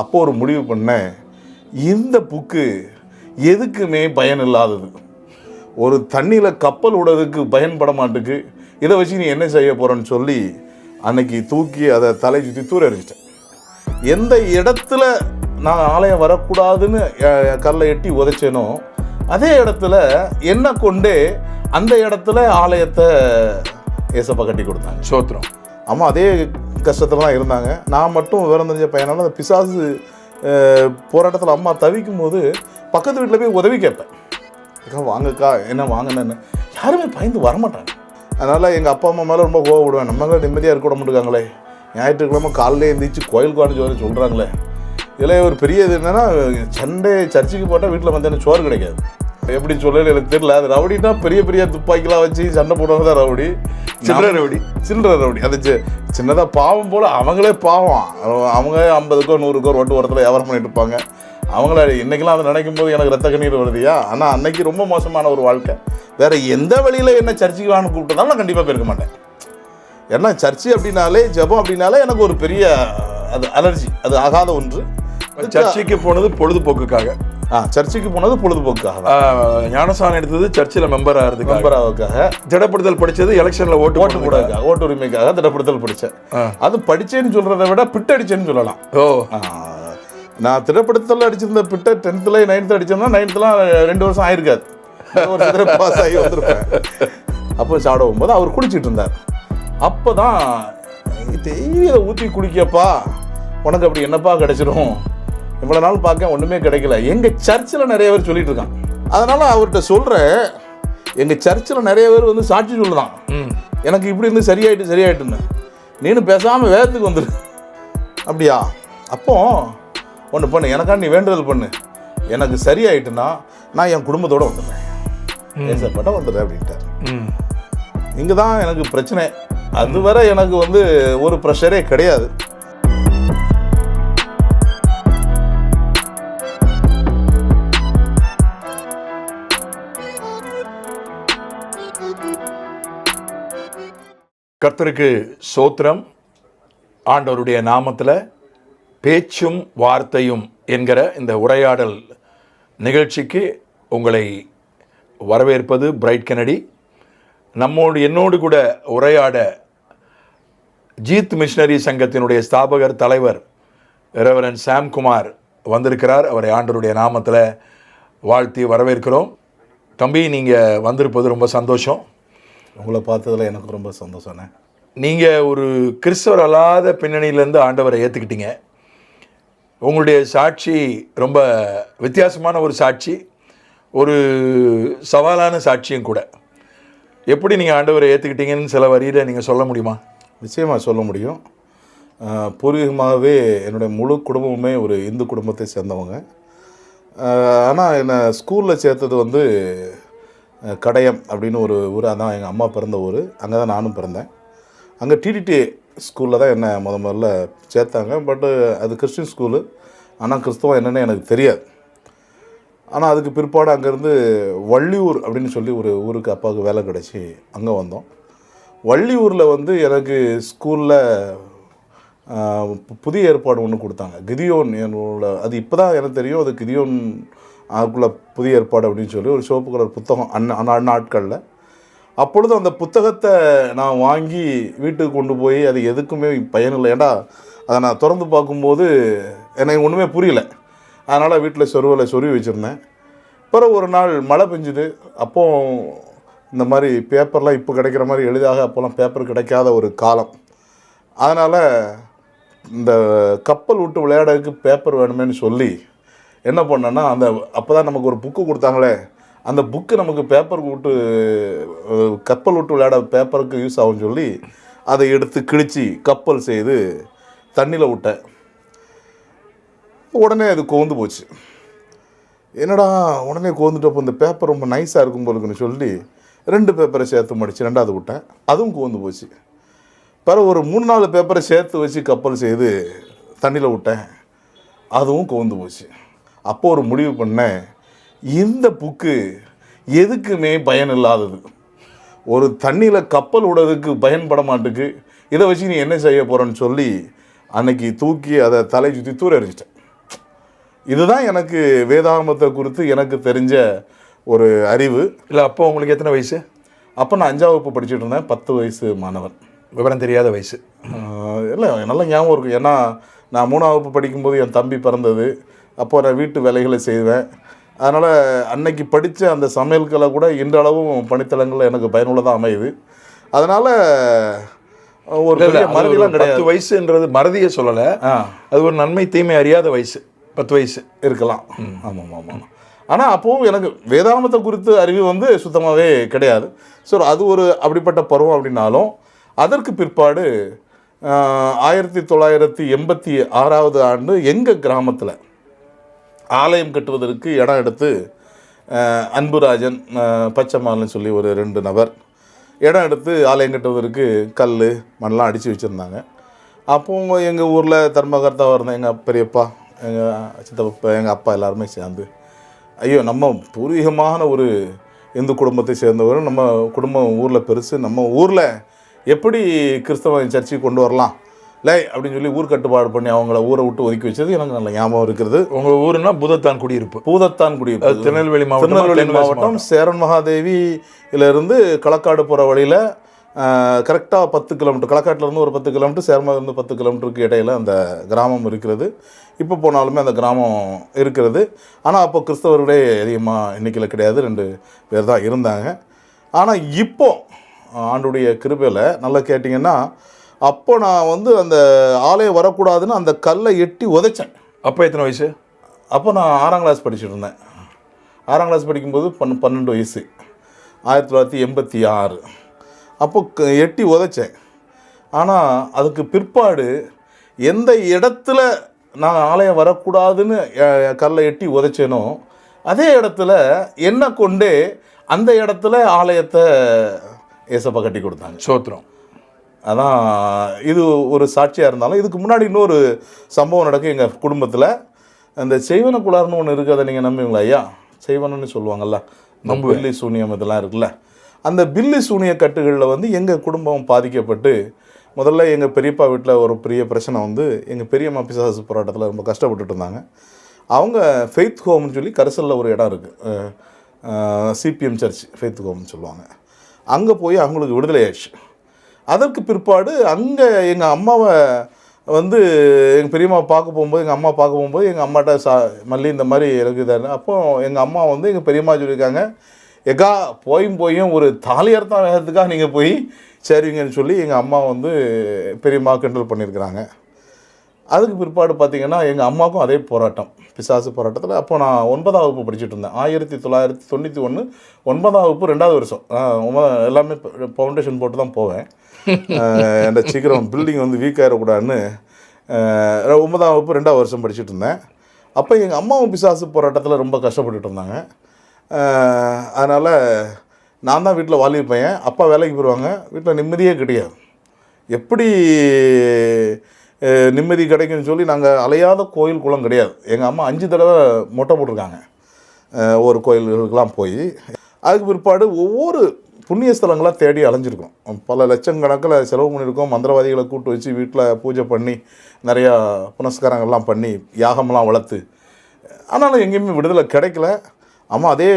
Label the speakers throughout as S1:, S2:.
S1: அப்போ ஒரு முடிவு பண்ணேன். இந்த புக்கு எதுக்குமே பயன் இல்லாதது ஒரு தண்ணியில் கப்பல் விடுறதுக்கு பயன்பட மாட்டுக்கு. இதை வச்சு நீ என்ன செய்ய போறேன்னு சொல்லி அன்னைக்கு தூக்கி அதை தலை சுற்றி தூர எறிஞ்சிட்டேன். எந்த இடத்துல நான் ஆலயம் வரக்கூடாதுன்னு கல்லை எட்டி உதைச்சேனோ அதே இடத்துல என்ன கொண்டே அந்த இடத்துல ஆலயத்தை ஏசப்பா கட்டி கொடுத்தாங்க.
S2: சோத்திரம்.
S1: அம்மா அதே கஷ்டத்துல தான் இருந்தாங்க. நான் மட்டும் விவரம் தெரிஞ்ச பையனால அந்த பிசாசு போராட்டத்தில் அம்மா தவிக்கும் போது பக்கத்து வீட்டில் போய் உதவி கேட்பேன். அக்கா வாங்கக்கா என்ன வாங்கினேன்னு. யாருமே பயந்து வரமாட்டாங்க. அதனால் எங்கள் அப்பா அம்மா மேலே ரொம்ப கோவப்படுவேன் நம்மளே நிம்மதியாக இருக்க விட மாட்டேங்காங்களே ஞாயிற்றுக்கிழமை காலையிலே எழுந்திரிச்சு கோயிலுக்கு அனுப்பிச்சு வர சொல்கிறாங்களே இதில் ஒரு பெரிய இது என்னென்னா சண்டே சர்ச்சுக்கு போட்டால் வீட்டில் மத்தியானம் சோறு கிடைக்காது. எப்படி சொல்லல எனக்கு தெரியல. அது ரவுடினா பெரிய பெரிய துப்பாக்கிலாம் வச்சு சண்டை போடுறவங்க தான் ரவுடி.
S2: சில்லறை ரவுடி.
S1: சில்லறை ரவுடி. அது சி- சின்னதா பாவம் போல அவங்களே பாவம். அவங்க ஐம்பதுக்கோ நூறுக்கோ ரோட்டு ஓரத்தில் வியாபாரம் பண்ணிட்டு இருப்பாங்க. அவங்கள இன்னைக்கெல்லாம் அதை நினைக்கும் போது எனக்கு ரத்த கண்ணீர் வருதுயா ஆனால் அன்னைக்கு ரொம்ப மோசமான ஒரு வாழ்க்கை. வேற எந்த வழியில் என்ன சர்ச்சுக்கு வான்னு கூப்பிட்டதாலும் நான் கண்டிப்பாக போயிருக்க மாட்டேன். ஏன்னா சர்ச்சு அப்படின்னாலே ஜெபம் அப்படின்னாலே எனக்கு ஒரு பெரிய அது அலர்ஜி. அது ஆகாத ஒன்று.
S2: சர்ச்சைக்கு போனது பொழுதுபோக்குக்காக.
S1: சர்ச்சுக்கு போனது பொழுதுபோக்காக
S2: ஞானஸ்தானம் எடுத்தது சர்ச்சில் மெம்பர் ஆகிறதுக்காக.
S1: மெம்பராவுக்காக
S2: திடப்படுத்தல் படிச்சது எலெக்ஷன்ல ஓட்டு
S1: ஓட்டு போடுறதுக்காக. ஓட்டு உரிமைக்காக திட்டப்படுத்தல் படித்தேன். அது படிச்சேன்னு சொல்றதை விட பிட்டடிச்சேன்னு சொல்லலாம்.
S2: ஓ.
S1: நான் திரைப்படத்தில் அடிச்சிருந்த பிட்ட டென்த்தில் நைன்த்தில் அடிச்சோம்னா நைன்த்துலாம் ரெண்டு வருஷம் ஆயிருக்காது. ஒரு வருஷத்துல பாஸ் ஆகி வந்திருப்பேன். அப்போ சாப்பிட போகும்போது அவர் குடிச்சிட்டு இருந்தார். அப்போ தான் டெய்லியை ஊற்றி குடிக்கப்பா. உனக்கு அப்படி என்னப்பா கிடைச்சிரும்? இவ்வளோ நாள் பார்க்க ஒன்றுமே கிடைக்கல. எங்கள் சர்ச்சில் நிறைய பேர் சொல்லிட்டு இருக்கான் அதனால் அவர்கிட்ட சொல்கிறேன் எங்கள் சர்ச்சில் நிறைய பேர் வந்து சாட்சி சொல்லுறான்
S2: ம்.
S1: எனக்கு இப்படி இருந்து சரியாயிட்டு சரியாயிட்டுன்னு. நீனு பேசாமல் வேதத்துக்கு வந்துரு. அப்படியா? அப்போ ஒன்று பண்ணு எனக்கா நீ வேண்டுதல் பண்ணு. எனக்கு சரியாயிட்டுன்னா நான் என் குடும்பத்தோட வந்துடுறேன். ஏசப்பட்ட வந்துடுறேன் அப்படின்ட்டார்.
S2: ம்.
S1: இங்கே தான் எனக்கு பிரச்சனை. அதுவரை எனக்கு வந்து ஒரு ப்ரெஷரே கிடையாது.
S2: கர்த்தருக்கு சோத்திரம். ஆண்டவருடைய நாமத்தில் பேச்சும் வார்த்தையும் என்கிற இந்த உரையாடல் நிகழ்ச்சிக்கு உங்களை வரவேற்பது பிரைட் கெனடி. நம்மோடு என்னோடு கூட உரையாட ஜீத் மிஷனரி சங்கத்தினுடைய ஸ்தாபகர் தலைவர் ரெவரன் சாம்குமார் வந்திருக்கிறார். அவரை ஆண்டவருடைய நாமத்தில் வாழ்த்தி வரவேற்கிறோம். தம்பி நீங்கள் வந்திருப்பது ரொம்ப சந்தோஷம்.
S1: உங்களை பார்த்ததுல எனக்கு ரொம்ப சந்தோஷம்ண்ணே.
S2: நீங்கள் ஒரு கிறிஸ்தவர் அல்லாத பின்னணியிலேருந்து ஆண்டவரை ஏற்றுக்கிட்டீங்க உங்களுடைய சாட்சி ரொம்ப வித்தியாசமான ஒரு சாட்சி ஒரு சவாலான சாட்சியும் கூட. எப்படி நீங்கள் ஆண்டவரை ஏற்றுக்கிட்டீங்கன்னு சில வரியில் நீங்கள் சொல்ல முடியுமா?
S1: நிச்சயமாக சொல்ல முடியும். பூர்வீகமாகவே என்னுடைய முழு குடும்பமுமே ஒரு இந்து குடும்பத்தை சேர்ந்தவங்க. ஆனால் என்னை ஸ்கூலில் சேர்த்தது வந்து கடையம் அப்படின்னு ஒரு ஊர் அதான் எங்கள் அம்மா பிறந்த ஊர். அங்கே தான் நானும் பிறந்தேன். அங்கே டிடிடி ஸ்கூலில் தான் என்னை முத முதல்ல சேர்த்தாங்க. பட்டு அது கிறிஸ்டின் ஸ்கூலு ஆனால் கிறிஸ்தவம் என்னென்னு எனக்கு தெரியாது. ஆனால் அதுக்கு பிற்பாடு அங்கேருந்து வள்ளியூர் அப்படின்னு சொல்லி ஒரு ஊருக்கு அப்பாவுக்கு வேலை கிடச்சி அங்கே வந்தோம். வள்ளியூரில் வந்து எனக்கு ஸ்கூலில் புதிய ஏற்பாடு ஒன்று கொடுத்தாங்க. கிதியோன் என்னோட அது இப்போ தான் எனக்கு தெரியும். அது கிதியோன் அதுக்குள்ளே புதிய ஏற்பாடு அப்படின்னு சொல்லி ஒரு சிவப்பு கலர் புத்தகம் அன்ன அந்நாட்களில் நாட்களில். அப்பொழுது அந்த புத்தகத்தை நான் வாங்கி வீட்டுக்கு கொண்டு போய் அது எதுக்குமே பயனில்லை. ஏன்னா அதை நான் திறந்து பார்க்கும்போது எனக்கு ஒன்றுமே புரியல. அதனால் வீட்டில் சொருவில் சொருவி வச்சுருந்தேன். பிறகு ஒரு நாள் மழை பெஞ்சுது. அப்போ இந்த மாதிரி பேப்பர்லாம் இப்போ கிடைக்கிற மாதிரி எளிதாக அப்போல்லாம் பேப்பர் கிடைக்காத ஒரு காலம். அதனால் இந்த கப்பல் விட்டு விளையாடறதுக்கு பேப்பர் வேணுமேன்னு சொல்லி என்ன பண்ணேன்னா அந்த அப்போ தான் நமக்கு ஒரு புக்கு கொடுத்தாங்களே அந்த புக்கு நமக்கு பேப்பர் விட்டு கப்பல் விட்டு விளையாட பேப்பருக்கு யூஸ் ஆகும்னு சொல்லி அதை எடுத்து கிழிச்சு கப்பல் செய்து தண்ணியில் விட்டேன். உடனே அது கோந்து போச்சு. என்னடா உடனே கோந்துட்டப்போ இந்த பேப்பர் ரொம்ப நைஸாக இருக்கும் போலுக்குன்னு சொல்லி ரெண்டு பேப்பரை சேர்த்து மடித்து ரெண்டாவது விட்டேன். அதுவும் கோந்து போச்சு. பிறகு ஒரு மூணு நாலு பேப்பரை சேர்த்து வச்சு கப்பல் செய்து தண்ணியில் விட்டேன். அதுவும் கோந்து போச்சு. அப்போ ஒரு முடிவு பண்ணேன். இந்த புக்கு எதுக்குமே பயன் இல்லாதது ஒரு தண்ணியில் கப்பல் விடுறதுக்கு பயன்பட மாட்டுக்கு. இதை வச்சு நீ என்ன செய்ய போகிறேன்னு சொல்லி அன்னைக்கு தூக்கி அதை தலை சுற்றி தூர எறிஞ்சிட்டேன். இதுதான் எனக்கு வேதாகமத்தை குறித்து எனக்கு தெரிஞ்ச ஒரு அறிவு.
S2: இல்லை அப்போ உங்களுக்கு எத்தனை வயசு?
S1: அப்போ நான் அஞ்சாவது வகுப்பு படிச்சுட்டு இருந்தேன். பத்து வயசு மாணவன்.
S2: விவரம் தெரியாத வயசு.
S1: இல்லை நல்ல ஞாபகம் இருக்கும் ஏன்னா நான் மூணாவது வகுப்பு படிக்கும்போது என் தம்பி பிறந்தது. நான் வீட்டு வேலைகளை செய்வேன். அதனால் அன்னைக்கு படித்த அந்த சமையல்களை கூட இன்றளவும் பணித்தளங்கள் எனக்கு பயனுள்ளதாக அமையுது. அதனால் ஒரு மறதிலாம் கிடையாது.
S2: பத்து வயசுன்றது மறதியை சொல்லலை. அது ஒரு நன்மை தீமை அறியாத வயசு. பத்து வயசு.
S1: இருக்கலாம். ஆமாம் ஆமாம் ஆனால் அப்போவும் எனக்கு வேதாந்தத்தை குறித்து அறிவு வந்து சுத்தமாகவே கிடையாது. ஸோ அது ஒரு அப்படிப்பட்ட பருவம் அப்படின்னாலும் அதற்கு பிற்பாடு ஆயிரத்தி தொள்ளாயிரத்தி எண்பத்தி ஆறாவது ஆண்டு எங்கள் கிராமத்தில் ஆலயம் கட்டுவதற்கு இடம் எடுத்து அன்புராஜன் ஆஹ், பச்சைமாலன்னு சொல்லி ஒரு ரெண்டு நபர் இடம் எடுத்து ஆலயம் கட்டுவதற்கு கல் மண்ணெலாம் அடித்து வச்சுருந்தாங்க. அப்போ எங்கள் ஊரில் தர்மகர்த்தாவாக இருந்த எங்கள் பெரியப்பா எங்கள் சித்தப்பா எங்கள் அப்பா எல்லாருமே சேர்ந்து. ஐயோ நம்ம பூர்வீகமான ஒரு இந்து குடும்பத்தை சேர்ந்தவரும் நம்ம குடும்பம் ஊரில் பெருசு நம்ம ஊரில் எப்படி கிறிஸ்தவ சர்ச்சைக்கு கொண்டு வரலாம்? லே அப்படின்னு சொல்லி ஊர் கட்டுப்பாடு பண்ணி அவங்கள ஊரை விட்டு ஒதுக்கி வச்சது எனக்கு நல்ல ஞாபகம் இருக்கிறது
S2: உங்கள் ஊருன்னா பூதத்தான் குடியிருப்பு.
S1: பூதத்தான் குடியிருப்பு.
S2: திருநெல்வேலி மாவட்டம்
S1: திருநெல்வேலி மாவட்டம் சேரன் மகாதேவியிலிருந்து களக்காடு போகிற வழியில் கரெக்டாக பத்து கிலோமீட்டர் களக்காட்டிலேருந்து ஒரு பத்து கிலோமீட்டர் சேர்மலேருந்து பத்து கிலோமீட்டருக்கு இடையில அந்த கிராமம் இருக்கிறது. இப்போ போனாலுமே அந்த கிராமம் இருக்கிறது. ஆனால் அப்போ கிறிஸ்தவர்களே அதிகமாக எண்ணிக்கையில் கிடையாது. ரெண்டு பேர் தான் இருந்தாங்க. ஆனால் இப்போ ஆண்டுடைய கிருபையில் நல்லா கேட்டிங்கன்னா அப்போ நான் வந்து அந்த ஆலயம் வரக்கூடாதுன்னு அந்த கல்லை எட்டி உதைச்சேன்.
S2: அப்போ எத்தனை வயசு?
S1: அப்போ நான் ஆறாம் கிளாஸ் படிச்சுட்டு இருந்தேன் ஆறாம் கிளாஸ் படிக்கும்போது பன் பன்னெண்டு வயசு. ஆயிரத்தி தொள்ளாயிரத்தி எண்பத்தி ஆறு. அப்போ க- எட்டி உதைச்சேன். ஆனால் அதுக்கு பிற்பாடு எந்த இடத்துல நான் ஆலயம் வரக்கூடாதுன்னு கல்லை எட்டி உதைச்சேனோ அதே இடத்துல என்னை கொண்டே அந்த இடத்துல ஆலயத்தை ஏசப்பா கட்டி கொடுத்தாங்க.
S2: சோத்திரம்.
S1: அதான் இது ஒரு சாட்சியாக இருந்தாலும் இதுக்கு முன்னாடி இன்னொரு சம்பவம் நடக்கும் எங்கள் குடும்பத்தில். அந்த செய்வன குளார்னு ஒன்று இருக்குது அதை நீங்கள் நம்புவீங்களா ஐயா? செய்வனன்னு சொல்லுவாங்கல்ல இந்த பில்லி சூனியம் இதெல்லாம் இருக்குல்ல. அந்த பில்லி சூனிய கட்டுகளில் வந்து எங்கள் குடும்பம் பாதிக்கப்பட்டு முதல்ல எங்கள் பெரியப்பா வீட்டில் ஒரு பெரிய பிரச்சனை வந்து எங்கள் பெரியம்மா பிசாசு போராட்டத்தில் ரொம்ப கஷ்டப்பட்டுட்டு இருந்தாங்க. அவங்க ஃபெய்த் ஹோம்னு சொல்லி கரிசலில் ஒரு இடம் இருக்குது சிபிஎம் சர்ச் ஃபெய்த் ஹோம்னு சொல்லுவாங்க. அங்கே போய் அவங்களுக்கு விடுதலை ஆயிடுச்சு. அதற்கு பிற்பாடு அங்கே எங்கள் அம்மாவை வந்து எங்கள் பெரியம்மா பார்க்க போகும்போது எங்கள் அம்மா பார்க்க போகும்போது எங்கள் அம்மாட்ட சா மல்லி இந்த மாதிரி இருக்குது அப்போ எங்கள் அம்மா வந்து எங்கள் பெரியம்மா சொல்லியிருக்காங்க எக்கா போயும் போயும் ஒரு தாலி வேகத்துக்காக நீங்கள் போய் சரிங்கன்னு சொல்லி எங்கள் அம்மா வந்து பெரியம்மா கண்ட்ரோல் பண்ணியிருக்கிறாங்க. அதுக்கு பிற்பாடு பார்த்தீங்கன்னா எங்கள் அம்மாவுக்கும் அதே போராட்டம் பிசாசு போராட்டத்தில். அப்போ நான் ஒன்பதாம் வகுப்பு படிச்சுட்டு இருந்தேன். ஆயிரத்தி தொள்ளாயிரத்தி தொண்ணூற்றி ஒன்று ஒன்பதாம் வகுப்பு ரெண்டாவது வருஷம். எல்லாமே ஃபவுண்டேஷன் போட்டு தான் போவேன். ஆஹ் இந்த சீக்கிரம் பில்டிங் வந்து வீக் ஆகிடக்கூடாதுன்னு ஒன்பதாம் வகுப்பு ரெண்டாவது வருஷம் படிச்சுட்டு இருந்தேன். அப்போ எங்கள் அம்மாவும் பிசாசு போராட்டத்தில் ரொம்ப கஷ்டப்பட்டுட்டு இருந்தாங்க. அதனால் நான் தான் வீட்டில் வாலிப பையன். அப்பா வேலைக்கு போயிடுவாங்க வீட்டில் நிம்மதியே கிடையாது. எப்படி நிம்மதி கிடைக்கும்னு சொல்லி நாங்கள் அலையாத கோயில் குளம் கிடையாது. எங்கள் அம்மா அஞ்சு தடவை மொட்டை போட்டிருக்காங்க. ஒரு ஒவ்வொரு கோயில்களுக்கெல்லாம் போய். அதுக்கு பிற்பாடு ஒவ்வொரு புண்ணிய ஸ்தலங்களாக தேடி அலைஞ்சிருக்கோம் பல லட்சக்கணக்கில் செலவு பண்ணியிருக்கோம். மந்திரவாதிகளை கூட்டு வச்சு வீட்டில் பூஜை பண்ணி நிறையா புனஸ்காரங்கள்லாம் பண்ணி யாகமெல்லாம் வளர்த்து. ஆனாலும் எங்கேயுமே விடுதலை கிடைக்கல. அம்மா அதே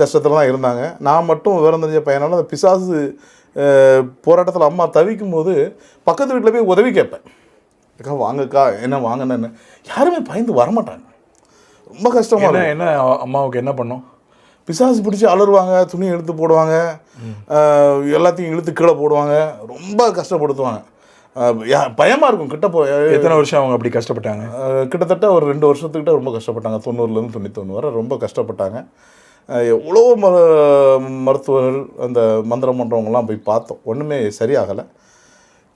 S1: கஷ்டத்தில் தான் இருந்தாங்க. நான் மட்டும் விவரம் தெரிஞ்ச பையனால அந்த பிசாசு போராட்டத்தில் அம்மா தவிக்கும் போது பக்கத்து வீட்டில் போய் உதவி கேட்பேன். அக்கா வாங்கக்கா என்ன வாங்கன்னு யாருமே பயந்து வரமாட்டாங்க. ரொம்ப கஷ்டமாக
S2: என்ன அம்மாவுக்கு என்ன பண்ணோம்?
S1: பிசாசு பிடிச்சி அலறுவாங்க துணி எடுத்து போடுவாங்க எல்லாத்தையும் இழுத்து கீழே போடுவாங்க ரொம்ப கஷ்டப்படுத்துவாங்க. அஹ், யா- பயமா இருக்கும் கிட்ட போ
S2: எத்தனை வருஷம் அவங்க அப்படி கஷ்டப்பட்டாங்க?
S1: கிட்டத்தட்ட ஒரு ரெண்டு வருஷத்துக்கிட்ட ரொம்ப கஷ்டப்பட்டாங்க. தொண்ணூறுலேருந்து தொண்ணூத்தொன்று வரை ரொம்ப கஷ்டப்பட்டாங்க. எவ்வளோ ம மருத்துவர்கள் அந்த மந்திரம் பண்ணுறவங்கலாம் போய் பார்த்தோம். ஒன்றுமே சரியாகலை.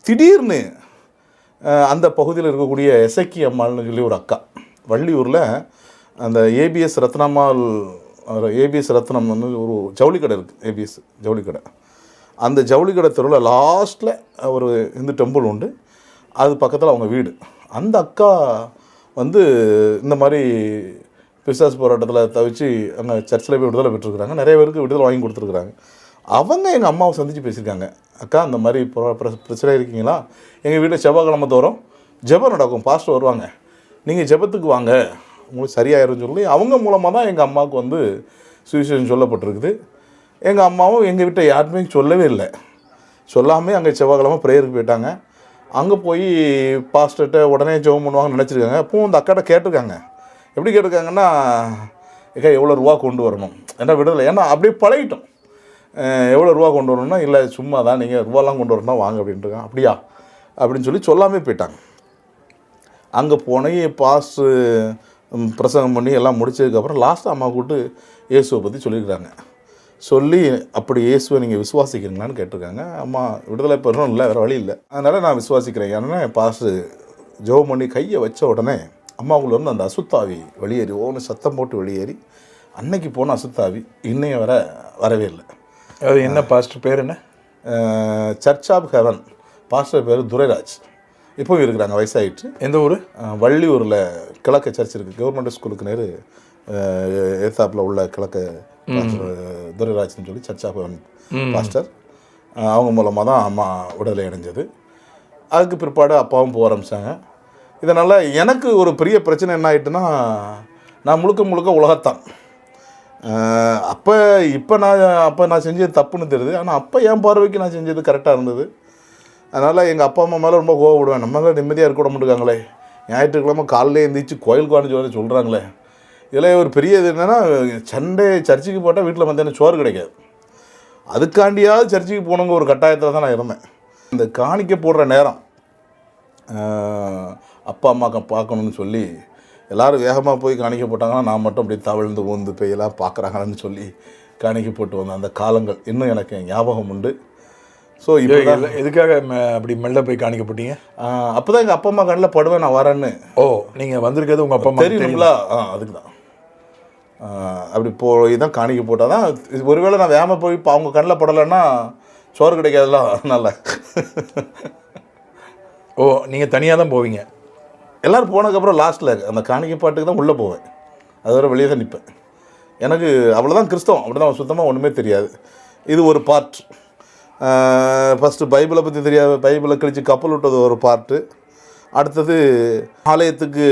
S1: திடீர்னு அந்த பகுதியில் இருக்கக்கூடிய எசக்கி அம்மாள்னு சொல்லி ஒரு அக்கா வள்ளியூரில் அந்த ஏபிஎஸ் ரத்னம்மாள் ஏபிஎஸ் ரத்னம் வந்து ஒரு ஜவுளி கடை இருக்குது ஏபிஎஸ் ஜவுளி கடை அந்த ஜவுளி கடை தெருவில் லாஸ்ட்டில் ஒரு இந்து டெம்பிள் உண்டு. அது பக்கத்தில் அவங்க வீடு. அந்த அக்கா வந்து இந்த மாதிரி பிசாஸ் போராட்டத்தில் தவிச்சு அங்கே சர்ச்சில் போய் விடுதலை பெற்றிருக்கிறாங்க. நிறைய பேருக்கு விடுதலை வாங்கி கொடுத்துருக்குறாங்க. அவங்க எங்கள் அம்மாவை சந்தித்து பேசியிருக்காங்க. அக்கா அந்த மாதிரி பொ- பிரச்சனை இருக்கீங்களா? எங்கள் வீட்டில் செவ்வாய்க்கிழமை தோறும் ஜெபம் நடக்கும். பாஸ்டர் வருவாங்க. நீங்கள் ஜெபத்துக்கு வாங்க. உங்களுக்கு சரியாயிரும்னு சொல்லி அவங்க மூலமாக தான் எங்கள் அம்மாவுக்கு வந்து சுவிசேஷம் சொல்லப்பட்டிருக்குது. எங்கள் அம்மாவும் எங்கள் வீட்டை யாருமே சொல்லவே இல்லை. சொல்லாமே அங்கே செவ்வாய்க்கிழமை ப்ரேயருக்கு போயிட்டாங்க. அங்கே போய் பாஸ்டர்கிட்ட உடனே ஜெபம் பண்ணுவாங்கன்னு நினச்சிருக்காங்க. அப்போ அந்த அக்காட்ட கேட்டிருக்காங்க. எப்படி கேட்டிருக்காங்கன்னா ஏக்கா எவ்வளோ ரூபா கொண்டு வரணும்? ஏன்னா விடலை ஏன்னா அப்படியே பழகிட்டோம். எவ்வளோ ரூபா கொண்டு வரணும்னா? இல்லை சும்மா தான் நீங்கள் ரூபாலாம் கொண்டு வரணும் வாங்க அப்படின்ட்டுருக்காங்க அப்படியா? அப்படின்னு சொல்லி சொல்லாமே போயிட்டாங்க. அங்கே போனே பாஸ்ட் பிரசங்கம் பண்ணி எல்லாம் முடிச்சதுக்கப்புறம் லாஸ்ட்டாக அம்மா கூப்பிட்டு இயேசுவை பற்றி சொல்லியிருக்காங்க சொல்லி அப்படி இயேசுவை நீங்கள் விசுவாசிக்கிறீங்களான்னு கேட்டிருக்காங்க. அம்மா விடுதலை பெறணும் இல்லை வேறு வழி இல்லை. அதனால் நான் விசுவாசிக்கிறேன். ஏன்னா பாஸ்ட்டு ஜெபம் பண்ணி கையை வச்ச உடனே அம்மாவுக்குள்ள இருந்து அந்த அசுத்தாவி வெளியேறி ஓன்னு சத்தம் போட்டு வெளியேறி அன்னைக்கு போன அசுத்தாவி இன்னைய வர வரவே இல்லை.
S2: அது என்ன பாஸ்டர் பேர் என்ன?
S1: சர்ச் ஆஃப் ஹெவன் பாஸ்டர் பேர் துரைராஜ். இப்போவும் இருக்கிறாங்க வயசாயிட்டு.
S2: எந்த ஊர்?
S1: வள்ளியூரில் கிழக்கு சர்ச் இருக்குது கவர்மெண்ட் ஸ்கூலுக்கு நேரு ஏத்தாப்பில் உள்ள கிழக்கு துரைராஜ்னு சொல்லி சர்ச் ஆஃப் பாஸ்டர். அவங்க மூலமாக தான் அம்மா விடுதலை அடைஞ்சது. அதுக்கு பிற்பாடு அப்பாவும் போக ஆரம்பித்தாங்க இதனால் எனக்கு ஒரு பெரிய பிரச்சனை என்ன ஆயிட்டுன்னா நான் முழுக்க முழுக்க உலகத்தான். அப்போ இப்போ நான் அப்போ நான் செஞ்சது தப்புன்னு தெரியுது. ஆனால் அப்போ என் பார்வைக்கு நான் செஞ்சது கரெக்டாக இருந்தது. அதனால் எங்கள் அப்பா அம்மா மேலே ரொம்ப கோவப்படுவேன் நம்மளால நிம்மதியாக இருக்க விட மாட்டேங்காங்களே ஞாயிற்றுக்கிழமை காலையில் எழுந்திரிச்சு கோயிலுக்கு வான்னு சொல்கிறாங்களே இதில் ஒரு பெரிய இது என்னென்னா சண்டே சர்ச்சுக்கு போட்டால் வீட்டில் மத்தியானம் சோறு கிடைக்காது. அதுக்காண்டியாவது சர்ச்சுக்கு போகணுங்க ஒரு கட்டாயத்தில் தான் நான் இருந்தேன். இந்த காணிக்க போடுற நேரம் அப்பா அம்மாக்க பார்க்கணும்னு சொல்லி எல்லோரும் வேகமாக போய் காணிக்க போட்டாங்கன்னா நான் மட்டும் அப்படியே தவழ்ந்து ஊந்து போய் எல்லாம் பார்க்குறாங்கன்னு சொல்லி காணிக்க போட்டு வந்தேன் அந்த காலங்கள் இன்னும் எனக்கு ஞாபகம் உண்டு. ஸோ இப்போ
S2: எது- எதுக்காக அப்படி மெல்ல போய் காணிக்கப்பட்டீங்க?
S1: அப்போ தான் எங்கள் அப்பா அம்மா கண்ணில் படுவேன் நான் வரேன்னு.
S2: ஓ நீங்கள் வந்திருக்கிறது உங்கள் அப்பா அம்மா
S1: தெரியுங்களா ஆ அதுக்கு தான் அப்படி போய் தான் காணிக்க போட்டால் தான் ஒருவேளை நான் வேகமாக போய் இப்போ அவங்க கண்ணில் படலைன்னா சோறு கிடைக்காதுல்ல அதனால்.
S2: ஓ நீங்கள் தனியாக தான் போவீங்க.
S1: எல்லோரும் போனதுக்கப்புறம் லாஸ்ட்டில் அந்த காணிக்கை பாட்டுக்கு தான் உள்ளே போவேன். அது வரை வெளியே தான் நிற்பேன் எனக்கு அவ்வளோதான் கிறிஸ்தவம். அப்படி தான் சுத்தமாக ஒன்றுமே தெரியாது. இது ஒரு பார்ட் ஃபஸ்ட்டு பைபிளை பற்றி தெரியாத பைபிளை கழித்து கப்பல் விட்டது ஒரு பார்ட்டு அடுத்தது ஆலயத்துக்கு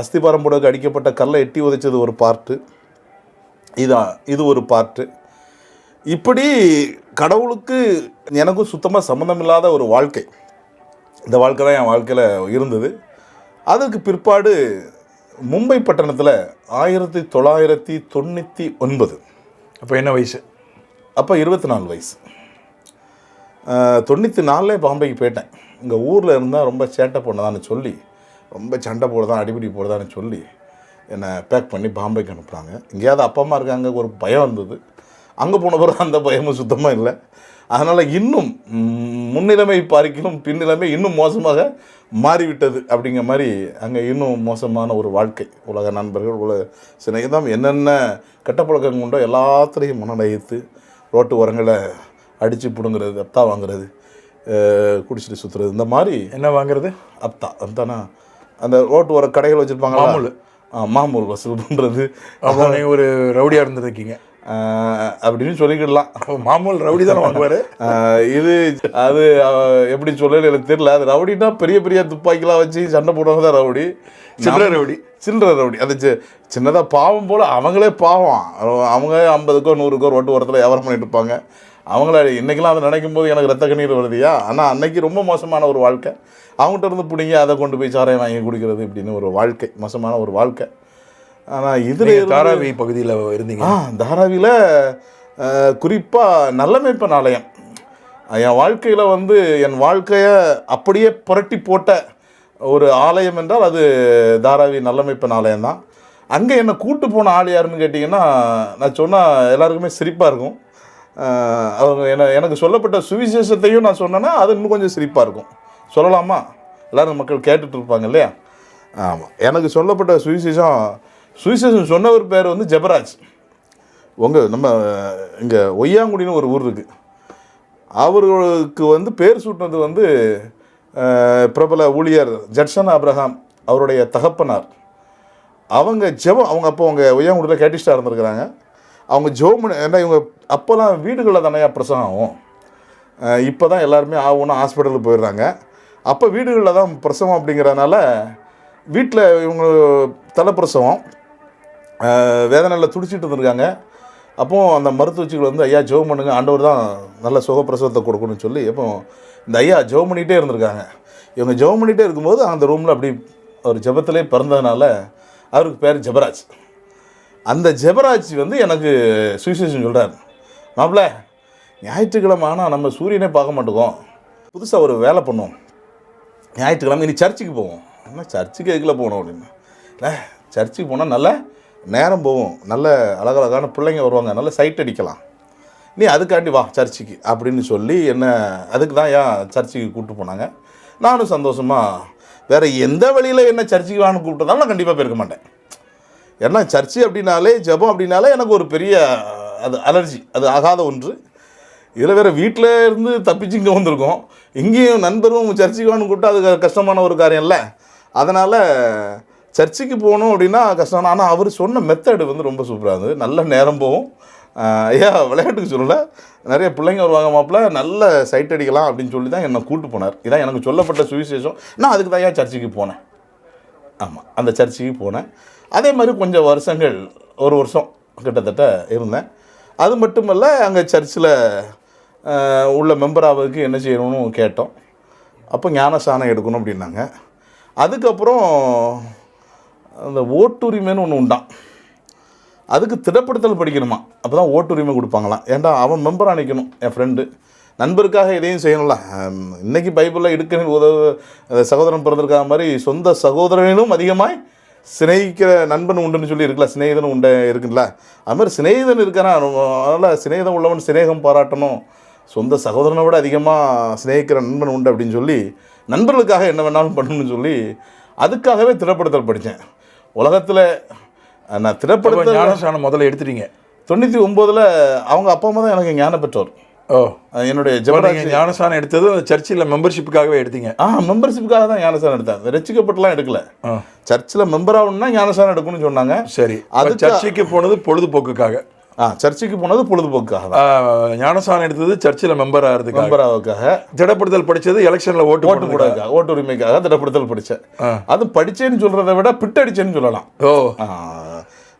S1: அஸ்திபாரம் போடக்கு அடிக்கப்பட்ட கல்லை எட்டி உதைச்சது ஒரு பார்ட்டு இதான் இது ஒரு பார்ட்டு இப்படி கடவுளுக்கு எனக்கும் சுத்தமாக சம்மந்தமில்லாத ஒரு வாழ்க்கை. இந்த வாழ்க்கை தான் என் வாழ்க்கையில் இருந்தது. அதுக்கு பிற்பாடு மும்பை பட்டணத்தில் ஆயிரத்தி தொள்ளாயிரத்தி தொண்ணூற்றி ஒன்பது.
S2: அப்போ என்ன வயசு?
S1: அப்போ இருபத்தி நாலு வயசு. தொண்ணூற்றி நாலுலே பாம்பேக்கு போயிட்டேன். இங்கே ஊரில் இருந்தால் ரொம்ப சேட்டை போனதான்னு சொல்லி ரொம்ப சண்டை போடுதான் அடிபிடி போடுதான்னு சொல்லி என்னை பேக் பண்ணி பாம்பேக்கு அனுப்புகிறாங்க எங்கேயாவது அப்பா அம்மா இருக்காங்க ஒரு பயம் இருந்தது. அங்கே போன பிறகு அந்த பயமும் சுத்தமாக இல்லை. அதனால் இன்னும் முன்னிலைமை பார்க்கிலும் பின்னிலைமை இன்னும் மோசமாக மாறிவிட்டது அப்படிங்கிற மாதிரி அங்கே இன்னும் மோசமான ஒரு வாழ்க்கை. உலக நண்பர்கள் உலக சிநேகிதம் என்னென்ன கெட்ட பழக்கங்கள் உண்டோ எல்லாத்துலேயும் மனநயித்து ரோட்டு ஓரங்களை அடித்து பிடுங்குறது அப்தா வாங்குறது குடிச்சிட்டு சுற்றுறது இந்த மாதிரி
S2: என்ன வாங்குறது?
S1: அப்தா. அப்தானா அந்த ரோட்டு ஓர கடைகள் வச்சுருப்பாங்க
S2: மாமூல்.
S1: மாமூல் வசூல் பண்ணுறது
S2: அப்போ நீங்கள் ஒரு ரவுடியாக இருந்திருக்கீங்க.
S1: அப்படின்னு சொல்லிக்கிடலாம்.
S2: மாமூல் ரவுடி தானே வாங்குவார்?
S1: இது அது எப்படி சொல்லல எனக்கு தெரியல. அது ரவுடினா பெரிய பெரிய துப்பாக்கிலாம் வச்சு சண்டை போடுறவங்க தான் ரவுடி.
S2: சில்லறை ரவுடி.
S1: சில்லறை ரவுடி. அது சி- சின்னதா பாவம் போல அவங்களே பாவம். அவங்க ஐம்பதுக்கோ நூறுக்கோ ரோட்டு ஓரத்தில் வியாபாரம் பண்ணிட்டு இருப்பாங்க. அவங்கள இன்னைக்கெல்லாம் அதை நினைக்கும் போது எனக்கு ரத்த கண்ணீர் வருதுயா? ஆனால் அன்னைக்கு ரொம்ப மோசமான ஒரு வாழ்க்கை. அவங்ககிட்ட இருந்து பிடிங்கி அதை கொண்டு போய் சாராயம் வாங்கி குடிக்கிறது இப்படின்னு ஒரு வாழ்க்கை மோசமான ஒரு வாழ்க்கை. ஆனால் இதில்
S2: தாராவி பகுதியில் இருந்தீங்க.
S1: ஆ தாராவியில் குறிப்பாக நல்லமைப்பன் ஆலயம் என் வாழ்க்கையில் வந்து என் வாழ்க்கையை அப்படியே புரட்டி போட்ட ஒரு ஆலயம் என்றால் அது தாராவி நல்லமைப்பன் ஆலயம் தான் அங்கே என்னை கூட்டு போன ஆள் யாருன்னு கேட்டிங்கன்னா நான் சொன்னால் எல்லாருக்குமே சிரிப்பாக இருக்கும். அவங்க என எனக்கு சொல்லப்பட்ட சுவிசேஷத்தையும் நான் சொன்னேன்னா அது இன்னும் கொஞ்சம் சிரிப்பாக இருக்கும். சொல்லலாமா? எல்லோரும் மக்கள் கேட்டுட்டு இருப்பாங்க இல்லையா? ஆமாம் எனக்கு சொல்லப்பட்ட சுவிசேஷம் சுவிசேஷம் சொன்னவர் பேர் வந்து ஜெபராஜ். உங்கள் நம்ம இங்கே ஒய்யாங்குடின்னு ஒரு ஊர் இருக்குது அவர்களுக்கு வந்து பேர் சூட்டினது வந்து பிரபல ஊழியர் ஜட்சன் அப்ரஹாம் அவருடைய தகப்பனார். அவங்க ஜெபம் அவங்க அப்போ அவங்க ஒய்யாங்குடியில் கேட்டிஸ்டாக இருந்திருக்கிறாங்க. அவங்க ஜோம் ஏன்னா இவங்க அப்போல்லாம் வீடுகளில் தானே பிரசவம் ஆகும். இப்போ தான் எல்லாருமே ஆகும்னு ஹாஸ்பிட்டலுக்கு போயிடுறாங்க. அப்போ வீடுகளில் தான் பிரசவம் அப்படிங்கிறதுனால வீட்டில் இவங்க தலைப்பிரசவம் வேதனையில் துடிச்சிட்டு இருந்திருக்காங்க. அப்போது அந்த மருத்துவச்சிகள் வந்து ஐயா ஜோம் பண்ணுங்க ஆண்டவர் தான் நல்ல சுகப்பிரசவத்தை கொடுக்கணும்னு சொல்லி அப்போ இந்த ஐயா ஜெபம் பண்ணிகிட்டே இருந்திருக்காங்க. இவங்க ஜெபம் பண்ணிகிட்டே இருக்கும்போது அந்த ரூமில் அப்படி ஒரு ஜபத்திலே பிறந்ததுனால அவருக்கு பேர் ஜெபராஜ். அந்த ஜெபராஜ் வந்து எனக்கு சுவிசேஷன் சொல்கிறார் மாப்பிள்ள ஞாயிற்றுக்கிழமை ஆனால் நம்ம சூரியனே பார்க்க மாட்டோம். புதுசாக ஒரு வேலை பண்ணுவோம். ஞாயிற்றுக்கிழமை இனி சர்ச்சுக்கு போவோம். என்ன சர்ச்சுக்கு எதுக்குள்ள போகணும்? அப்படின்னு. இல்லை சர்ச்சுக்கு போனால் நல்ல நேரம் போகும். நல்ல அழகழகான பிள்ளைங்க வருவாங்க. நல்ல சைட் அடிக்கலாம். நீ அதுக்காண்டி வா சர்ச்சுக்கு. அப்படின்னு சொல்லி என்ன அதுக்கு தான் ஏன் சர்ச்சுக்கு கூப்பிட்டு போனாங்க. நானும் சந்தோஷமாக வேறு எந்த வழியில் என்ன சர்ச்சுக்கு வான்னு கூப்பிட்டதாலும் நான் கண்டிப்பாக போயிருக்க மாட்டேன். ஏன்னா சர்ச்சு அப்படின்னாலே ஜெபம் அப்படின்னாலே எனக்கு ஒரு பெரிய அது அலர்ஜி அது ஆகாத ஒன்று. இதில் வேறு வீட்டில் இருந்து தப்பிச்சு இங்கே வந்திருக்கோம். இங்கேயும் நண்பரும் சர்ச்சுக்கு வேணும் கூப்பிட்டா அது கஷ்டமான ஒரு காரியம் இல்லை அதனால் சர்ச்சுக்கு போகணும் அப்படின்னா கஷ்டம் ஆனால் அவர் சொன்ன மெத்தடு வந்து ரொம்ப சூப்பராக இருந்தது. நல்ல நேரம் போகும். ஐயா விளையாட்டுக்கு சொல்லலை. நிறைய பிள்ளைங்க வருவாங்க மாப்பிள்ள. நல்ல சைட் அடிக்கலாம் அப்படின்னு சொல்லி தான் என்னை கூட்டு போனார். இதான் எனக்கு சொல்லப்பட்ட சுவிசேஷம். நான் அதுக்கு தான் ஏன் சர்ச்சுக்கு போனேன். ஆமாம் அந்த சர்ச்சுக்கு போனேன். அதே மாதிரி கொஞ்சம் வருஷங்கள் ஒரு வருஷம் கிட்டத்தட்ட இருந்தேன். அது மட்டுமல்ல அங்கே சர்ச்சில் உள்ள மெம்பராவதுக்கு என்ன செய்யணும்னு கேட்டோம். அப்போ ஞானசானம் எடுக்கணும் அப்படின்னாங்க. அதுக்கப்புறம் அந்த ஓட்டுரிமைன்னு ஒன்று உண்டான். அதுக்கு திடப்படுத்தல் படிக்கணுமா? அப்போ தான் ஓட்டுரிமை கொடுப்பாங்களாம். ஏன்டா அவன் மெம்பராக நிற்கணும் என் ஃப்ரெண்டு நண்பருக்காக இதையும் செய்யணும்ல. இன்றைக்கி பைபிளில் இடுக்கணில் உதவு சகோதரன் பிறந்திருக்காத மாதிரி சொந்த சகோதரனும் அதிகமாக சிநேகிக்கிற நண்பன் உண்டுன்னு சொல்லி இருக்குல்ல சிநேகிதன் உண்டு இருக்குல்ல. அது மாதிரி சிநேகிதன் இருக்கானா? அதனால் சிநேகிதம் உள்ளவன் சிநேகம் பாராட்டணும். சொந்த சகோதரனை விட அதிகமாக சிநேகிக்கிற நண்பன் உண்டு அப்படின்னு சொல்லி நண்பர்களுக்காக என்ன வேணாலும் பண்ணணும்னு சொல்லி அதுக்காகவே திரைப்படத்தில் படித்தேன். உலகத்தில் நான் திரைப்படத்தில்
S2: ஞானசானம் முதல்ல எடுத்துட்டீங்க.
S1: தொண்ணூற்றி ஒம்போதில் அவங்க அப்பா அம்மா தான் எனக்கு ஞான பெற்றோர்
S2: ஓ.
S1: என்னுடைய ஜெபராஜ்
S2: ஞானசானம் எடுத்தது சர்ச்சில் மெம்பர்ஷிப்புக்காகவே எடுத்தீங்க.
S1: ஆ மெம்பர்ஷிப்புக்காக தான் ஞானசானம் எடுத்தேன். ரசிக்கப்பட்டுலாம் எடுக்கல. சர்ச்சில் மெம்பர் ஆகணும்னா ஞானசானம் எடுக்கணும்னு சொன்னாங்க.
S2: சரி. அது சர்ச்சுக்கு போனது பொழுதுபோக்குக்காக.
S1: ஆ சர்ச்சுக்கு போனது பொழுதுபோக்குக்காக
S2: ஞானசானம் எடுத்தது சர்ச்சில் மெம்பர் ஆகிறதுக்காக.
S1: மெம்பர் ஆகிறதுக்காக
S2: திடப்படுத்தல் படிச்சது எலெக்ஷனில் ஓட்டு
S1: ஓட்டு
S2: போட்டு
S1: போடுறதுக்காக ஓட்டு உரிமைக்காக திடப்படுத்தல் படித்தேன். அது படித்தேன்னு சொல்கிறத விட பிட்டடிச்சேன்னு சொல்லலாம்.
S2: ஓ.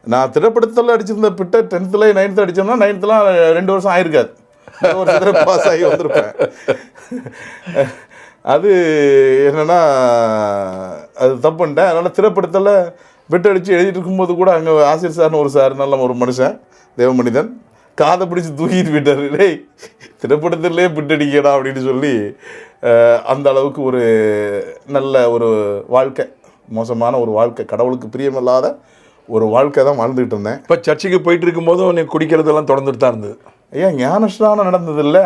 S1: நான் திரைப்படத்தில் அடிச்சிருந்த பிட்ட டென்த்தில் நைன்த்தில் அடிச்சோம்னா நைன்த்துலாம் ரெண்டு வருஷம் ஆயிருக்காது. ஒரு வருஷத்தில் பாஸ் ஆகி வந்திருப்பேன். அது என்னென்னா அது தப்பு பண்ணிட்டேன் அதனால் திரைப்படத்தில் பிட் அடித்து எழுதிட்டு இருக்கும்போது கூட அங்கே ஆசிரியர் சார்னு ஒரு சார் நல்ல ஒரு மனுஷன் தேவ மனிதன் காதை பிடிச்சி தூக்கிட்டு போயிட்டார். டேய் திரைப்படத்திலே பிட் அடிக்கடா அப்படின்னு சொல்லி அந்த அளவுக்கு ஒரு நல்ல ஒரு வாழ்க்கை மோசமான ஒரு வாழ்க்கை கடவுளுக்கு பிரியமில்லாத ஒரு வாழ்க்கை தான் வாழ்ந்துகிட்டு இருந்தேன்.
S2: இப்போ சர்ச்சுக்கு போயிட்டு இருக்கும்போதும் நீ குடிக்கிறதெல்லாம் தொடர்ந்துட்டு தான் இருந்தது.
S1: ஐயா ஞானஸ்நானம் நடந்தது இல்ல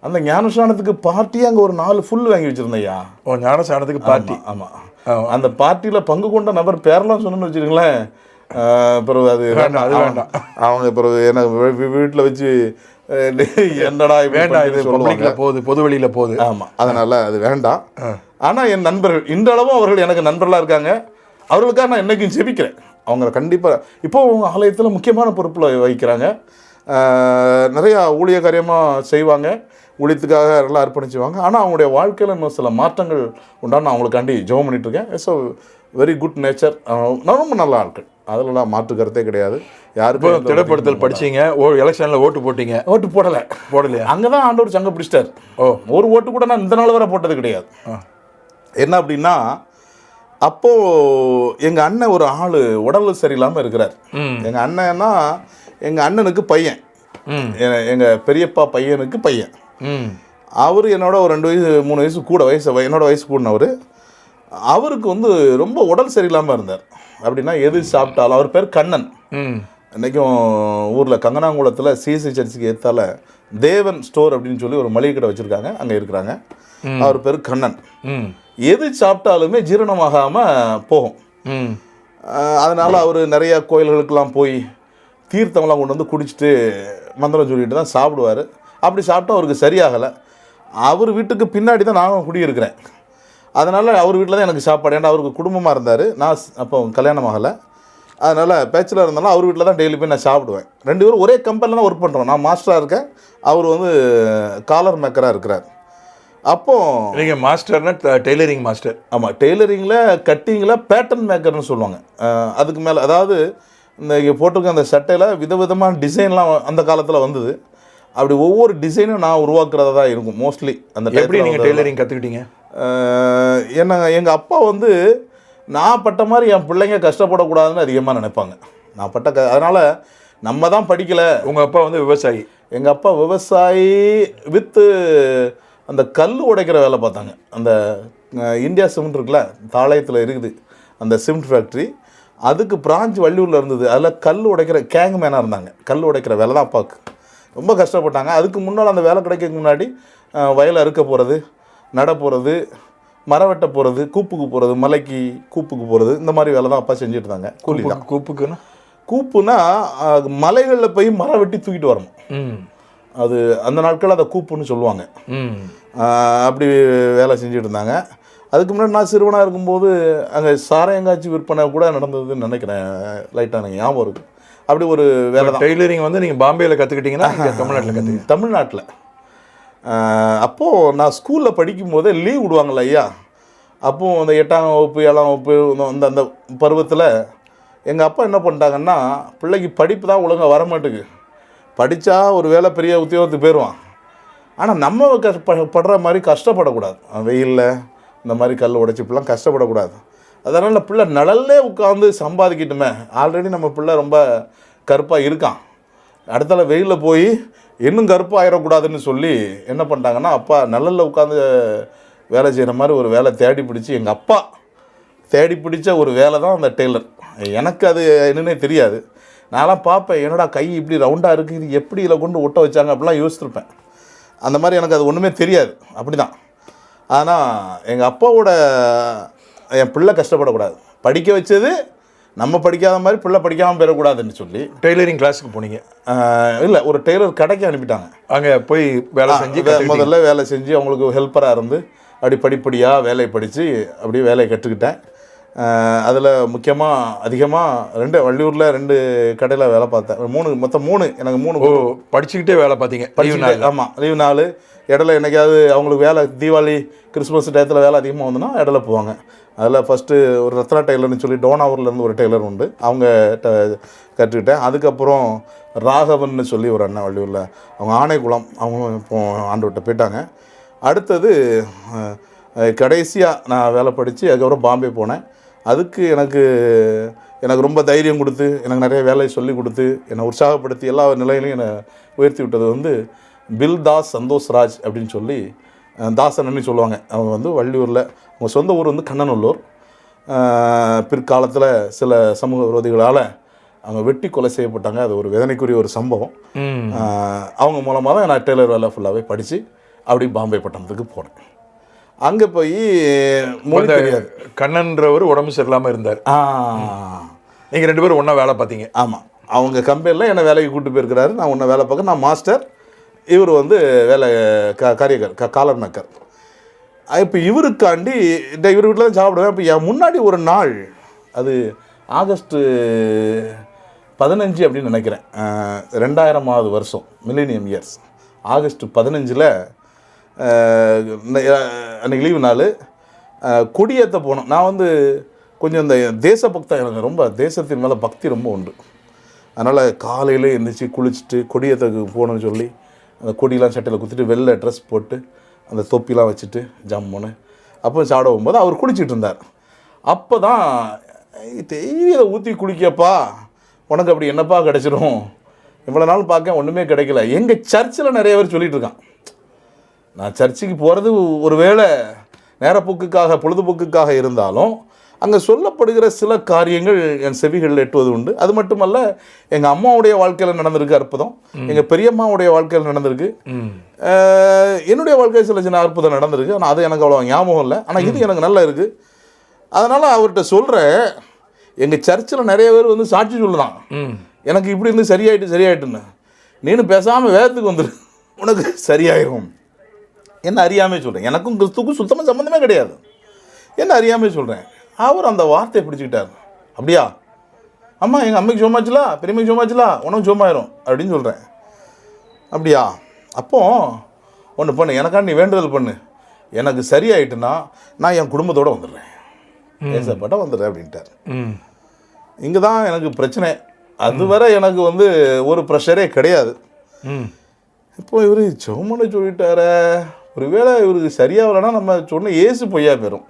S1: அந்த ஞானஸ்நானத்துக்கு பார்ட்டி அங்கே ஒரு நாலு ஃபுல் வாங்கி வச்சிருந்தேன் ஐயா.
S2: ஓ ஞானசானத்துக்கு பார்ட்டி?
S1: ஆமாம்
S2: ஆமா.
S1: அந்த பார்ட்டியில் பங்கு கொண்ட நபர் பேரெல்லாம் சொன்னோன்னு வச்சுருங்களேன் பிறகு அது
S2: வேண்டாம், அது
S1: அவங்க-
S2: வேண்டாம்.
S1: அவங்க பிறகு என்ன வீட்டில் வச்சு என்னடா
S2: வேண்டாம் இது பப்ளிக்ல போகுது பொது வெளியில போகுது.
S1: ஆமாம் அதனால் அது வேண்டாம். ஆனால் என் நண்பர்கள் இன்றளவும் அவர்கள் எனக்கு நண்பர்களாக இருக்காங்க. அவர்களுக்காக நான் என்றைக்கும் ஜெபிக்கிறேன். அவங்க கண்டிப்பாக இப்போ அவங்க ஆலயத்தில் முக்கியமான பொறுப்பில் வைக்கிறாங்க. ஆஹ் நிறையா ஊழிய காரியமாக செய்வாங்க. ஊழியத்துக்காக எல்லாம் அர்ப்பணிச்சுவாங்க. ஆனால் அவங்களுடைய வாழ்க்கையில் இன்னும் சில மாற்றங்கள் உண்டான அவங்களுக்காண்டி ஜெபம் பண்ணிட்டு இருக்கேன் இட்ஸ் வெரி குட் நேச்சர் ரொம்ப நல்ல ஆட்கள். அதிலலாம் மாற்று கருத்தே கிடையாது. யாருக்கும்
S2: திடப்படுத்தல் படிச்சீங்க. ஓ எலெக்ஷன்ல ஓட்டு போட்டீங்க.
S1: ஓட்டு போடலை.
S2: போடலையா?
S1: அங்கே தான் ஆண்டவர் சங்க பிடிச்சிட்டார்.
S2: ஓ.
S1: ஒரு ஓட்டு கூட நான் இந்த நாள் வரை போட்டது கிடையாது. என்ன அப்படின்னா அப்போது எங்கள் அண்ணன் ஒரு ஆள் உடல் சரியில்லாமல் இருக்கிறார். எங்கள் அண்ணன்னா எங்கள் அண்ணனுக்கு பையன். எங்கள் பெரியப்பா பையனுக்கு பையன். அவர் என்னோட ஒரு ரெண்டு வயசு மூணு வயசு கூட வயசு வ- என்னோட வயசு கூடினவர். அவருக்கு வந்து ரொம்ப உடல் சரியில்லாமல் இருந்தார். அப்படின்னா எது சாப்பிட்டாலும் அவர் பேர் கண்ணன். இன்றைக்கும் ஊரில் கங்கனாங்குளத்தில் சிஎஸ்சி சர்ச்சுக்கு ஏற்றால தேவன் ஸ்டோர் அப்படின்னு சொல்லி ஒரு மளிகை கடை வச்சுருக்காங்க. அங்கே இருக்கிறாங்க. அவர் பேர் கண்ணன். எது சாப்பிட்டாலுமே ஜீரணமாகாமல் போகும். அதனால அவர் நிறைய கோயில்களுக்கெல்லாம் போய் தீர்த்தம்லாம் கொண்டு வந்து குடிச்சிட்டு மந்திரம் சொல்லிட்டு தான் சாப்பிடுவார். அப்படி சாப்பிட்டா அவருக்கு சரியாகலை. அவர் வீட்டுக்கு பின்னாடி தான் நானும் குடியிருக்கிறேன். அதனால் அவர் வீட்டில் தான் எனக்கு சாப்பாடு. ஏன்னா அவருக்கு குடும்பமாக இருந்தார். நான் அப்போ கல்யாணம் ஆகலை. அதனால் பேச்சுலர் இருந்தாலும் அவர் வீட்டில் தான் டெய்லி போய் நான் சாப்பிடுவேன். ரெண்டு பேரும் ஒரே கம்பெனியில் தான் ஒர்க் பண்ணுறோம் நான் மாஸ்டராக இருக்கேன். அவர் வந்து காலர் மேக்கராக இருக்கிறார். அப்போது
S2: நீங்க மாஸ்டர்னா டெய்லரிங் மாஸ்டர்
S1: ஆமாம் டெய்லரிங்கில் கட்டிங்கில் பேட்டர்ன் மேக்கர்னு சொல்லுவாங்க. அதுக்கு மேலே அதாவது இந்த இங்கே போட்டிருக்க அந்த சட்டையில் விதவிதமான டிசைன்லாம் அந்த காலத்தில் வந்தது. அப்படி ஒவ்வொரு டிசைனும் நான் உருவாக்குறதா தான் இருக்கும் மோஸ்ட்லி அந்த
S2: எப்படி நீங்கள். டெய்லரிங் கற்றுக்கிட்டீங்க
S1: என்ன எங்கள் அப்பா வந்து நான் பட்ட மாதிரி என் பிள்ளைங்க கஷ்டப்படக்கூடாதுன்னு அதிகமாக நினைப்பாங்க. நான் பட்ட க அதனால் நம்ம தான் படிக்கலை.
S2: உங்கள் அப்பா வந்து விவசாயி.
S1: எங்கள் அப்பா விவசாயி வித்து அந்த கல் உடைக்கிற வேலை பார்த்தாங்க. அந்த இந்தியா சிமெண்ட் இருக்குல்ல தாளையத்தில் இருக்குது. அந்த சிமெண்ட் ஃபேக்ட்ரி அதுக்கு பிரான்ச் வள்ளியூரில் இருந்தது. அதில் கல் உடைக்கிற கேங் மேனாக இருந்தாங்க. கல் உடைக்கிற வேலை தான் அப்பாவுக்கு ரொம்ப கஷ்டப்பட்டாங்க. அதுக்கு முன்னால் அந்த வேலை கிடைக்கிறதுக்கு முன்னாடி வயலை அறுக்க போகிறது நட போகிறது மரம் வெட்ட போகிறது கூப்புக்கு போகிறது மலைக்கு கூப்புக்கு போகிறது இந்த மாதிரி வேலை தான் அப்பா செஞ்சுட்டு இருந்தாங்க. கூலி தான்.
S2: கூப்பு- கூப்புக்குன்னா?
S1: கூப்புனா மலைகளில் போய் மரம் வெட்டி தூக்கிட்டு வரணும். அது அந்த நாட்கள் அதை கூப்புன்னு சொல்லுவாங்க. அப்படி வேலை செஞ்சுட்டு இருந்தாங்க. அதுக்கு முன்னாடி நான் சிறுவனாக இருக்கும்போது அங்கே சாரையங்காய்ச்சி விற்பனை கூட நடந்ததுன்னு நினைக்கிறேன். லைட்டாக எனக்கு ஞாபகம் இருக்குது அப்படி ஒரு வேலை தான்.
S2: டெய்லரிங் வந்து நீங்கள் பாம்பேயில் கற்றுக்கிட்டீங்கன்னா தமிழ்நாட்டில் கற்றுக்கிங்க
S1: தமிழ்நாட்டில். அப்போது நான் ஸ்கூலில் படிக்கும்போதே லீவ் விடுவாங்கல்ல ஐயா. அப்போது அந்த எட்டாம் வகுப்பு ஏழாம் வகுப்பு அந்த அந்த பருவத்தில் எங்கள் அப்பா என்ன பண்ணிட்டாங்கன்னா பிள்ளைக்கு படிப்பு தான் ஒழுங்காக வர மாட்டேங்குது படித்தா ஒரு வேலை பெரிய உத்தியோகத்துக்கு போயிடுவான் ஆனால் நம்ம கஷ்ட படுற மாதிரி கஷ்டப்படக்கூடாது. வெயிலில் இந்த மாதிரி கல் உடைச்சி இப்படிலாம் கஷ்டப்படக்கூடாது. அதனால் பிள்ளை நிழல்லே உட்காந்து சம்பாதிக்கட்டுமே. ஆல்ரெடி நம்ம பிள்ளை ரொம்ப கருப்பாக இருக்கான். அடுத்தால வெயிலில் போய் இன்னும் கருப்பாக ஆயிடக்கூடாதுன்னு சொல்லி என்ன பண்ணிட்டாங்கன்னா அப்பா நிழல்ல உட்காந்து வேலை செய்கிற மாதிரி ஒரு வேலை தேடி பிடிச்சி எங்கள் அப்பா தேடி பிடிச்ச ஒரு வேலை தான் அந்த டெய்லர். எனக்கு அது என்னன்னே தெரியாது. நான்லாம் பார்ப்பேன் என்னடா கை இப்படி ரவுண்டாக இருக்குது இது எப்படி இதில் கொண்டு ஒட்ட வச்சாங்க அப்படிலாம் யோசிச்சிருப்பேன் அந்த மாதிரி எனக்கு அது ஒன்றுமே தெரியாது. அப்படி தான் ஆனால் எங்கள் அப்பாவோட என் பிள்ளை கஷ்டப்படக்கூடாது. படிக்க வச்சது நம்ம படிக்காத மாதிரி பிள்ளை படிக்காமல் போயிடக்கூடாதுன்னு சொல்லி.
S2: டெய்லரிங் கிளாஸுக்கு போனீங்க?
S1: இல்லை ஒரு டெய்லர் கடைக்கு அனுப்பிட்டாங்க.
S2: அங்கே போய் வேலை செஞ்சு
S1: முதல்ல வேலை செஞ்சு அவங்களுக்கு ஹெல்ப்பராக இருந்து அப்படி படிப்படியாக வேலையை படித்து அப்படியே வேலையை கற்றுக்கிட்டேன் அதில் முக்கியமாக அதிகமாக ரெண்டு வள்ளியூரில் ரெண்டு கடையில் வேலை பார்த்தேன். மூணு மொத்தம் மூணு எனக்கு மூணு
S2: படிச்சுக்கிட்டே வேலை பார்த்தீங்க. லீவு நாள்
S1: ஆமாம் லீவ் நாள். இடையில என்னைக்காவது அவங்களுக்கு வேலை தீபாவளி கிறிஸ்மஸ் டயத்தில் வேலை அதிகமாக வந்துன்னா இடையில போவாங்க. அதில் ஃபஸ்ட்டு ஒரு ரத்னா டெய்லர்னு சொல்லி டோனாவூர்லேருந்து ஒரு டெய்லர் உண்டு. அவங்க கற்றுக்கிட்டேன். அதுக்கப்புறம் ராகவன்னு சொல்லி ஒரு அண்ணன் வள்ளியூரில். அவங்க ஆணைக்குளம் அவங்க இப்போ ஆண்டு விட்ட போயிட்டாங்க. அடுத்தது கடைசியாக நான் வேலை படித்து அதுக்கப்புறம் பாம்பே போனேன். அதுக்கு எனக்கு எனக்கு ரொம்ப தைரியம் கொடுத்து எனக்கு நிறைய வேலையை சொல்லி கொடுத்து என்னை உற்சாகப்படுத்தி எல்லா நிலையிலையும் என்னை உயர்த்தி விட்டது வந்து பில் தாஸ் சந்தோஷ் ராஜ் அப்படின்னு சொல்லி அஹ், தாசன்னு சொல்லுவாங்க. அவங்க வந்து வள்ளியூரில் அவங்க சொந்த ஊர் வந்து கண்ணநல்லூர். பிற்காலத்தில் சில சமூக விரோதிகளால் அவங்க வெட்டி கொலை செய்யப்பட்டாங்க. அது ஒரு வேதனைக்குரிய ஒரு சம்பவம். அவங்க மூலமாக தான் நான் டெய்லர் வேலை ஃபுல்லாகவே படித்து அப்படி பாம்பே பட்டணத்துக்கு போனேன். அங்கே போய் மொழி தெரியாது.
S2: கண்ணன்றவர் உடம்பு சரியில்லாமல் இருந்தார். நீங்கள் ரெண்டு பேரும் ஒன்றா வேலை பார்த்தீங்க.
S1: ஆமாம் அவங்க கம்பெனியில் என்னை வேலைக்கு கூட்டு போயிருக்கிறாரு. நான் உன்னை வேலை பார்க்க நான் மாஸ்டர் இவர் வந்து வேலை க காரியகர் க காலர் மேக்கர். இப்போ இவருக்காண்டி இந்த இவர் வீட்டில் தான் சாப்பிடுவேன். இப்போ என் முன்னாடி ஒரு நாள் அது ஆகஸ்ட்டு பதினஞ்சு அப்படின்னு நினைக்கிறேன். ரெண்டாயிரமாவது வருஷம் மில்லேனியம் இயர்ஸ் ஆகஸ்ட் பதினஞ்சில் அன்றைக்கி லீவு நாள். கொடியேற்ற போனோம். நான் வந்து கொஞ்சம் இந்த தேசபக்தம் எனக்கு ரொம்ப தேசத்தின் மேலே பக்தி ரொம்ப உண்டு. அதனால் காலையில் எழுந்திரிச்சு குளிச்சுட்டு கொடியேற்றக்கு போகணும்னு சொல்லி அந்த கொடியெலாம் சட்டையில் குத்திட்டு வெள்ளை ட்ரெஸ் போட்டு அந்த தொப்பிலாம் வச்சுட்டு ஜம்முன்னு அப்போ சாப்பிட போகும்போது அவர் குளிச்சிட்டு இருந்தார். அப்போ தான் தேயிலை ஊற்றி குளிக்கப்பா உனக்கு அப்படி என்னப்பா கிடச்சிரும்? இவ்வளோ நாள் பார்க்க ஒன்றுமே கிடைக்கல. எங்கள் சர்ச்சில் நிறைய பேர் சொல்லிகிட்டு இருக்கான் நான் சர்ச்சுக்கு போகிறது ஒரு வேளை நேரப்போக்குக்காக பொழுதுபோக்குக்காக இருந்தாலும் அங்கே சொல்லப்படுகிற சில காரியங்கள் என் செவிகளில் எட்டுவது உண்டு. அது மட்டுமல்ல எங்கள் அம்மாவுடைய வாழ்க்கையில் நடந்திருக்கு அற்புதம். எங்கள் பெரியம்மாவுடைய வாழ்க்கையில் நடந்திருக்கு. என்னுடைய வாழ்க்கையில் சில சின்ன அற்புதம் நடந்திருக்கு. ஆனால் அது எனக்கு அவ்வளோ ஞாபகம் இல்லை. ஆனால் இது எனக்கு நல்லா இருக்குது அதனால் அவர்கிட்ட சொல்கிறேன் எங்கள் சர்ச்சில் நிறைய பேர் வந்து சாட்சி சொல்லலாம் எனக்கு இப்படி இருந்து சரியாயிட்டு சரியாயிட்டுன்னு. நீனு பேசாமல் வேதத்துக்கு வந்துரு. உனக்கு சரியாயிரும். என்ன அறியாமே சொல்கிறேன் எனக்கும் கிறிஸ்துக்கும் சுத்தமாக சம்மந்தமே கிடையாது. என்ன அறியாமே சொல்கிறேன் அவர் அந்த வார்த்தையை பிடிச்சிக்கிட்டார். அப்படியா? அம்மா எங்கள் அம்மைக்கு சோமாச்சுலா? பெரியம்மைக்கு சோமாச்சுலா? உனக்கு சோமாயிரும். அப்படின்னு சொல்கிறேன் அப்படியா? அப்போ ஒன்று பண்ணு. எனக்காண்டி நீ வேண்டுதல் பண்ணு. எனக்கு சரியாயிட்டுன்னா நான் என் குடும்பத்தோடு வந்துடுறேன். ஏசப்பட்ட வந்துடுறேன் அப்படின்ட்டார். இங்கே தான் எனக்கு பிரச்சனை. அதுவரை எனக்கு வந்து ஒரு ப்ரெஷரே கிடையாது. இப்போ இவர் பண்ண சொல்லிட்டாரே. ஒருவேளை இவருக்கு சரியாகலைன்னா நம்ம சொன்ன ஏசு பொய்யா போயிடும்